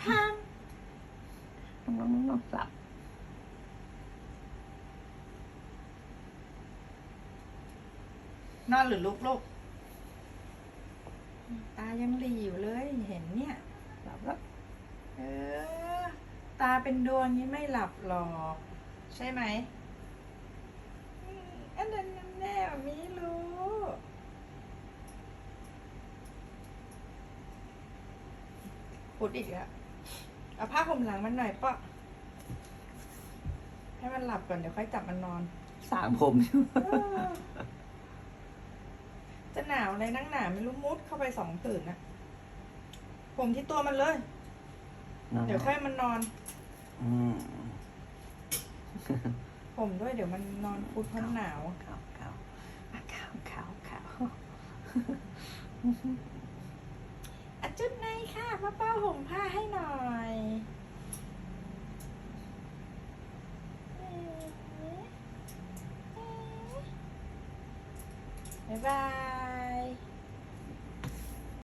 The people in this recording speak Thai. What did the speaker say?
พามน้องน้องน้องน้องหลับนอนหรือลุกลูกตายังหลีอยู่เลยเห็นเนี่ย หลับแล้วเออ ตาเป็นดวงนี้ไม่หลับหรอก ใช่ไหมอืมอันนั้นแน่ๆมีรู้ ปุดอีกแล้วเอาผ้าห่มหลังมันหน่อยปะให้มันหลับก่อนเดี๋ยวค่อยจับมันนอน สางผมอยู่เออจะหนาวอะไรนั่งหนาไม่รู้มุดเข้าไปสองตื่นนะผมที่ตัวมันเลยนอนเดี๋ยวค่อยมันนอน อืมผมด้วยเดี๋ยวมันนอนพุดเพราะหนาว ขาวขาวอะขาวขาวขาวอะ จุดในค่ะป้าเป้าห่มผ้าให้หน่อยบ๊ายบาย